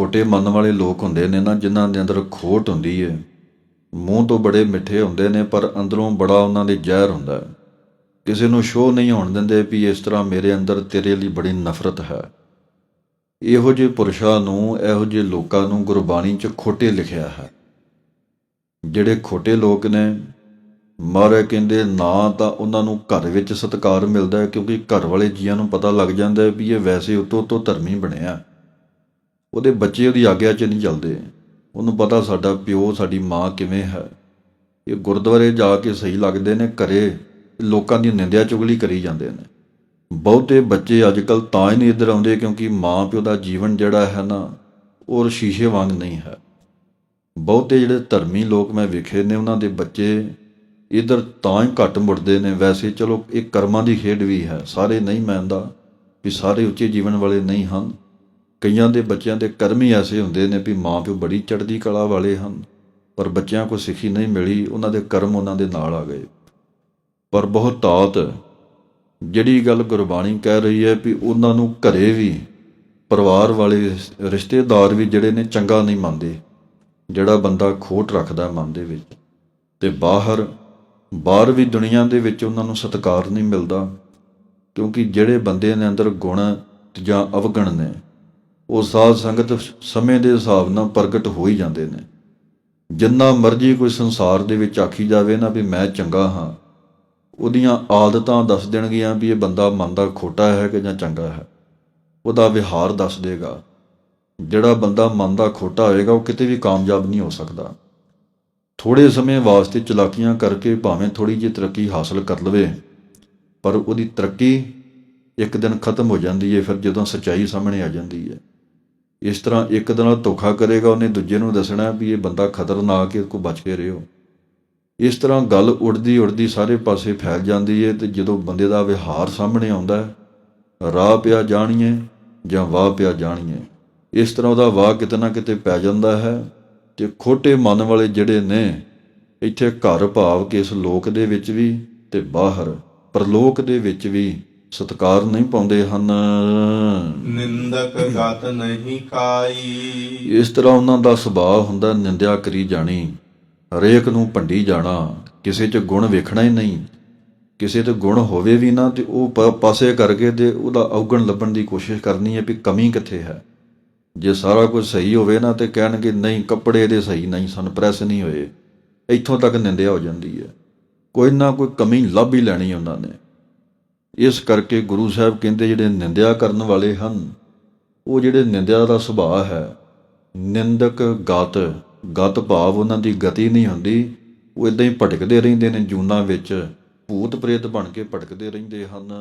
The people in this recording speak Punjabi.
ਖੋਟੇ ਮਨ ਵਾਲੇ ਲੋਕ ਹੁੰਦੇ ਨੇ ਨਾ, ਜਿਨ੍ਹਾਂ ਦੇ ਅੰਦਰ ਖੋਟ ਹੁੰਦੀ ਹੈ ਮੂੰਹ ਤੋਂ ਬੜੇ ਮਿੱਠੇ ਹੁੰਦੇ ਨੇ, ਪਰ ਅੰਦਰੋਂ ਬੜਾ ਉਹਨਾਂ ਦੇ ਜ਼ਹਿਰ ਹੁੰਦਾ ਹੈ ਕਿਸੇ ਨੂੰ ਸ਼ੋਅ ਨਹੀਂ ਹੋਣ ਦਿੰਦੇ ਵੀ ਇਸ ਤਰ੍ਹਾਂ ਮੇਰੇ ਅੰਦਰ ਤੇਰੇ ਲਈ ਬੜੀ ਨਫ਼ਰਤ ਹੈ। ਇਹੋ ਜਿਹੇ ਪੁਰਸ਼ਾਂ ਨੂੰ, ਇਹੋ ਜਿਹੇ ਲੋਕਾਂ ਨੂੰ ਗੁਰਬਾਣੀ 'ਚ ਖੋਟੇ ਲਿਖਿਆ ਹੈ। ਜਿਹੜੇ ਖੋਟੇ ਲੋਕ ਨੇ ਮਾਰੇ ਕਹਿੰਦੇ, ਨਾ ਤਾਂ ਉਹਨਾਂ ਨੂੰ ਘਰ ਵਿੱਚ ਸਤਿਕਾਰ ਮਿਲਦਾ ਕਿਉਂਕਿ ਘਰ ਵਾਲੇ ਜੀਆਂ ਨੂੰ ਪਤਾ ਲੱਗ ਜਾਂਦਾ ਵੀ ਇਹ ਵੈਸੇ ਉਤੋਂ ਤੋਂ ਧਰਮੀ ਬਣਿਆ। ਉਹਦੇ ਬੱਚੇ ਉਹਦੀ ਆਗਿਆ 'ਚ ਨਹੀਂ ਚੱਲਦੇ। ਉਹਨੂੰ ਪਤਾ ਸਾਡਾ ਪਿਓ, ਸਾਡੀ ਮਾਂ ਕਿਵੇਂ ਹੈ। ਇਹ ਗੁਰਦੁਆਰੇ ਜਾ ਕੇ ਸਹੀ ਲੱਗਦੇ ਨੇ ਘਰੇ ਲੋਕਾਂ ਦੀ ਨਿੰਦਿਆ ਚੁਗਲੀ ਕਰੀ ਜਾਂਦੇ ਨੇ। ਬਹੁਤੇ ਬੱਚੇ ਅੱਜ ਕੱਲ ਤਾਂ ਹੀ ਨਹੀਂ ਇੱਧਰ ਆਉਂਦੇ ਕਿਉਂਕਿ ਮਾਂ ਪਿਓ ਦਾ ਜੀਵਨ ਜਿਹੜਾ ਹੈ ਨਾ, ਉਹ ਸ਼ੀਸ਼ੇ ਵਾਂਗ ਨਹੀਂ ਹੈ। ਬਹੁਤੇ ਜਿਹੜੇ ਧਰਮੀ ਲੋਕ ਮੈਂ ਵੇਖੇ ਨੇ, ਉਹਨਾਂ ਦੇ ਬੱਚੇ ਇਧਰ ਤਾਂ ਹੀ ਘੱਟ ਮੁੜਦੇ ਨੇ। ਵੈਸੇ ਚਲੋ, ਇਹ ਕਰਮਾਂ ਦੀ ਖੇਡ ਵੀ ਹੈ। ਸਾਰੇ ਨਹੀਂ ਮੰਨਦਾ ਵੀ ਸਾਰੇ ਉੱਚੇ ਜੀਵਨ ਵਾਲੇ ਨਹੀਂ ਹਨ। ਕਈਆਂ ਦੇ ਬੱਚਿਆਂ ਦੇ ਕਰਮ ਹੀ ਐਸੇ ਹੁੰਦੇ ਨੇ ਵੀ ਮਾਂ ਪਿਓ ਬੜੀ ਚੜ੍ਹਦੀ ਕਲਾ ਵਾਲੇ ਹਨ, ਪਰ ਬੱਚਿਆਂ ਕੋ ਸਿੱਖੀ ਨਹੀਂ ਮਿਲੀ, ਉਹਨਾਂ ਦੇ ਕਰਮ ਉਹਨਾਂ ਦੇ ਨਾਲ ਆ ਗਏ। ਪਰ ਬਹੁਤ ਤਾਤ ਜਿਹੜੀ ਗੱਲ ਗੁਰਬਾਣੀ ਕਹਿ ਰਹੀ ਹੈ ਵੀ ਉਹਨਾਂ ਨੂੰ ਘਰੇ ਵੀ, ਪਰਿਵਾਰ ਵਾਲੇ, ਰਿਸ਼ਤੇਦਾਰ ਵੀ ਜਿਹੜੇ ਨੇ ਚੰਗਾ ਨਹੀਂ ਮੰਨਦੇ, ਜਿਹੜਾ ਬੰਦਾ ਖੋਟ ਰੱਖਦਾ ਮਨ ਦੇ ਵਿੱਚ ਤੇ ਬਾਹਰ ਬਾਹਰ ਵੀ ਦੁਨੀਆ ਦੇ ਵਿੱਚ ਉਹਨਾਂ ਨੂੰ ਸਤਿਕਾਰ ਨਹੀਂ ਮਿਲਦਾ, ਕਿਉਂਕਿ ਜਿਹੜੇ ਬੰਦੇ ਦੇ ਅੰਦਰ ਗੁਣ ਜਾਂ ਅਵਗਣ ਨੇ ਉਹ ਸਾਧ ਸੰਗਤ ਸਮੇਂ ਦੇ ਹਿਸਾਬ ਨਾਲ ਪ੍ਰਗਟ ਹੋ ਹੀ ਜਾਂਦੇ ਨੇ। ਜਿੰਨਾ ਮਰਜ਼ੀ ਕੋਈ ਸੰਸਾਰ ਦੇ ਵਿੱਚ ਆਖੀ ਜਾਵੇ ਨਾ ਵੀ ਮੈਂ ਚੰਗਾ ਹਾਂ, ਉਹਦੀਆਂ ਆਦਤਾਂ ਦੱਸ ਦੇਣਗੀਆਂ ਵੀ ਇਹ ਬੰਦਾ ਮਨ ਦਾ ਖੋਟਾ ਹੈ ਕਿ ਜਾਂ ਚੰਗਾ ਹੈ। ਉਹਦਾ ਵਿਹਾਰ ਦੱਸ ਦੇਗਾ। ਜਿਹੜਾ ਬੰਦਾ ਮਨ ਦਾ ਖੋਟਾ ਹੋਏਗਾ, ਉਹ ਕਿਤੇ ਵੀ ਕਾਮਯਾਬ ਨਹੀਂ ਹੋ ਸਕਦਾ। ਥੋੜੇ ਸਮੇਂ ਵਾਸਤੇ ਚਲਾਕੀਆਂ ਕਰਕੇ ਭਾਵੇਂ ਥੋੜੀ ਜਿਹੀ ਤਰੱਕੀ ਹਾਸਲ ਕਰ ਲਵੇ, ਪਰ ਉਹਦੀ ਤਰੱਕੀ ਇੱਕ ਦਿਨ ਖਤਮ ਹੋ ਜਾਂਦੀ ਹੈ ਫਿਰ ਜਦੋਂ ਸੱਚਾਈ ਸਾਹਮਣੇ ਆ ਜਾਂਦੀ ਹੈ ਇਸ ਤਰ੍ਹਾਂ ਇੱਕ ਦਿਨ ਧੋਖਾ ਕਰੇਗਾ, ਉਹਨੇ ਦੂਜੇ ਨੂੰ ਦੱਸਣਾ ਵੀ ਇਹ ਬੰਦਾ ਖਤਰਨਾਕ ਹੈ ਕੋ ਬਚ ਕੇ ਰਹੋ ਇਸ ਤਰ੍ਹਾਂ ਗੱਲ ਉੜਦੀ ਉੜਦੀ ਸਾਰੇ ਪਾਸੇ ਫੈਲ ਜਾਂਦੀ ਹੈ ਤੇ ਜਦੋਂ ਬੰਦੇ ਦਾ ਵਿਹਾਰ ਸਾਹਮਣੇ ਆਉਂਦਾ ਰਾਹ ਪਿਆ ਜਾਣੀਏ ਜਾਂ ਵਾਹ ਪਿਆ ਜਾਣੀਏ, ਇਸ ਤਰ੍ਹਾਂ ਉਹਦਾ ਵਾਹ ਕਿਤੇ ਨਾ ਕਿਤੇ ਪੈ ਜਾਂਦਾ ਹੈ ਤੇ ਖੋਟੇ ਮਨ ਵਾਲੇ ਜਿਹੜੇ ਨੇ, ਇੱਥੇ ਘਰ ਭਾਵ ਕਿ ਇਸ ਲੋਕ ਦੇ ਵਿੱਚ ਵੀ ਤੇ ਬਾਹਰ ਪਰਲੋਕ ਦੇ ਵਿੱਚ ਵੀ ਸਤਕਾਰ ਨਹੀਂ ਪਾਉਂਦੇ ਹਨ। ਨਿੰਦਕ ਗਤ ਨਹੀਂ ਕਾਈ। ਇਸ ਤਰ੍ਹਾਂ ਉਹਨਾਂ ਦਾ ਸੁਭਾਅ ਹੁੰਦਾ ਨਿੰਦਿਆ ਕਰੀ ਜਾਣੀ ਹਰੇਕ ਨੂੰ ਭੰਡੀ ਜਾਣਾ ਕਿਸੇ 'ਚ ਗੁਣ ਵੇਖਣਾ ਹੀ ਨਹੀਂ। ਕਿਸੇ ਤੇ ਗੁਣ ਹੋਵੇ ਵੀ ਨਾ ਤੇ ਉਹ ਪਾਸੇ ਕਰਕੇ ਤੇ ਉਹਦਾ ਔਗਣ ਲੱਭਣ ਦੀ ਕੋਸ਼ਿਸ਼ ਕਰਨੀ ਹੈ ਵੀ ਕਮੀ ਕਿੱਥੇ ਹੈ। ਜੇ ਸਾਰਾ ਕੁਝ ਸਹੀ ਹੋਵੇ ਨਾ ਤੇ ਕਹਿਣਗੇ ਨਹੀਂ ਕੱਪੜੇ ਇਹਦੇ ਸਹੀ ਨਹੀਂ ਸਨ ਪ੍ਰੈਸ ਨਹੀਂ ਹੋਏ। ਇੱਥੋਂ ਤੱਕ ਨਿੰਦਿਆ ਹੋ ਜਾਂਦੀ ਹੈ। ਕੋਈ ਨਾ ਕੋਈ ਕਮੀ ਲੱਭ ਹੀ ਲੈਣੀ ਉਹਨਾਂ ਨੇ। ਇਸ ਕਰਕੇ ਗੁਰੂ ਸਾਹਿਬ ਕਹਿੰਦੇ ਜਿਹੜੇ ਨਿੰਦਿਆ ਕਰਨ ਵਾਲੇ ਹਨ, ਉਹ ਜਿਹੜੇ ਨਿੰਦਿਆ ਦਾ ਸੁਭਾਅ ਹੈ, ਨਿੰਦਕ ਗਤ ਗਤ ਭਾਵ ਉਹਨਾਂ ਦੀ ਗਤੀ ਨਹੀਂ ਹੁੰਦੀ, ਉਹ ਇਦਾਂ ਹੀ ਭਟਕਦੇ ਰਹਿੰਦੇ ਨੇ ਜੂਨਾਂ ਵਿੱਚ, ਭੂਤ ਪ੍ਰੇਤ ਬਣ ਕੇ ਭਟਕਦੇ ਰਹਿੰਦੇ ਹਨ।